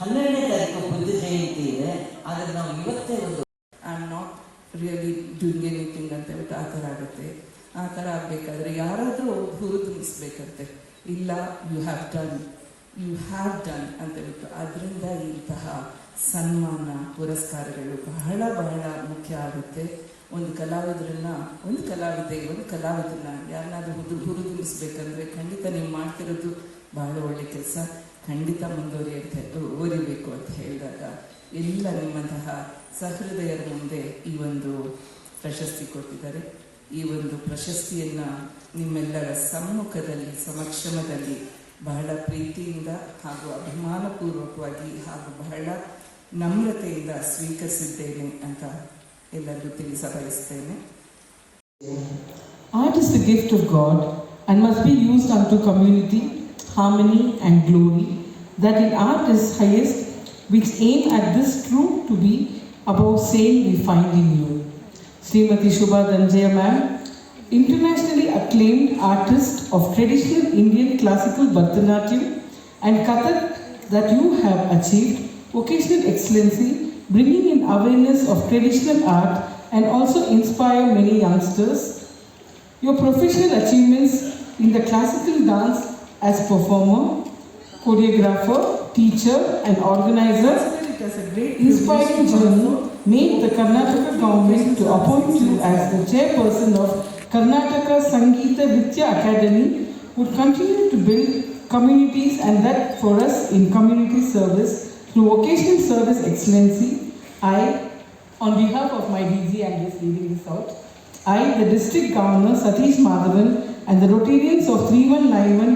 ಹನ್ನೆರಡನೇ ತಾರೀಕು ಬುದ್ಧ ಜಯಂತಿ ಇದೆ. ಆದರೆ ನಾವು ಇವತ್ತೇ ಒಂದು I am not really doing anything ಅಂತ ಹೇಳ್ಬಿಟ್ಟು ಆ ಥರ ಆಗುತ್ತೆ. ಆ ಥರ ಆಗಬೇಕಾದ್ರೆ ಯಾರಾದರೂ ಹುರಿದುಂಬಿಸ್ಬೇಕಂತೆ ಇಲ್ಲ you have done you have done ಅಂತ ಹೇಳ್ಬಿಟ್ಟು ಅದರಿಂದ ಇಂತಹ ಸನ್ಮಾನ, ಪುರಸ್ಕಾರಗಳು ಬಹಳ ಬಹಳ ಮುಖ್ಯ ಆಗುತ್ತೆ. ಒಂದು ಕಲಾವಿದರನ್ನ, ಒಂದು ಕಲಾವಿದೆ, ಒಂದು ಕಲಾವಿದನ್ನ ಯಾರನ್ನಾದ್ರೂ ಹುದು ಹುರಿದುಂಬಿಸ್ಬೇಕಂದ್ರೆ ಖಂಡಿತ ನೀವು ಮಾಡ್ತಿರೋದು ಬಹಳ ಒಳ್ಳೆ ಕೆಲಸ. ಖಂಡಿತ ಮುಂದುವರಿಯುತ್ತೆ ಓರಿಬೇಕು ಅಂತ ಹೇಳಿದಾಗ ಎಲ್ಲ ನಿಮ್ಮಂತಹ ಸಹೃದಯರ ಮುಂದೆ ಈ ಒಂದು ಪ್ರಶಸ್ತಿ ಕೊಟ್ಟಿದ್ದಾರೆ. ಈ ಒಂದು ಪ್ರಶಸ್ತಿಯನ್ನ ನಿಮ್ಮೆಲ್ಲರ ಸಮ್ಮುಖದಲ್ಲಿ, ಸಮಕ್ಷಮದಲ್ಲಿ ಬಹಳ ಪ್ರೀತಿಯಿಂದ ಹಾಗೂ ಅಭಿಮಾನಪೂರ್ವಕವಾಗಿ ಹಾಗೂ ಬಹಳ ನಮ್ರತೆಯಿಂದ ಸ್ವೀಕರಿಸಿದ್ದೇನೆ ಅಂತ ಎಲ್ಲರಿಗೂ ತಿಳಿಸ ಬಯಸ್ತೇನೆ Art is the gift of God and must be used unto community, harmony, and glory. That in art is highest, which aim at this true to be above saying we find in you. Srimati Shubha Dhanjaya ma'am, internationally acclaimed artist of traditional Indian classical Bharatanatyam and Kathak that you have achieved vocational excellency, bringing in awareness of traditional art and also inspire many youngsters. Your professional achievements in the classical dance as performer, choreographer, teacher, and organizer inspiring journey made the Karnataka government to appoint you as the chairperson of Karnataka Sangeeta Vidya Academy would continue to build communities and that for us in community service through vocational service excellency. I, on behalf of my DG, I'm just reading this out. I, the district governor Satish Madhavan and the Rotarians of 3191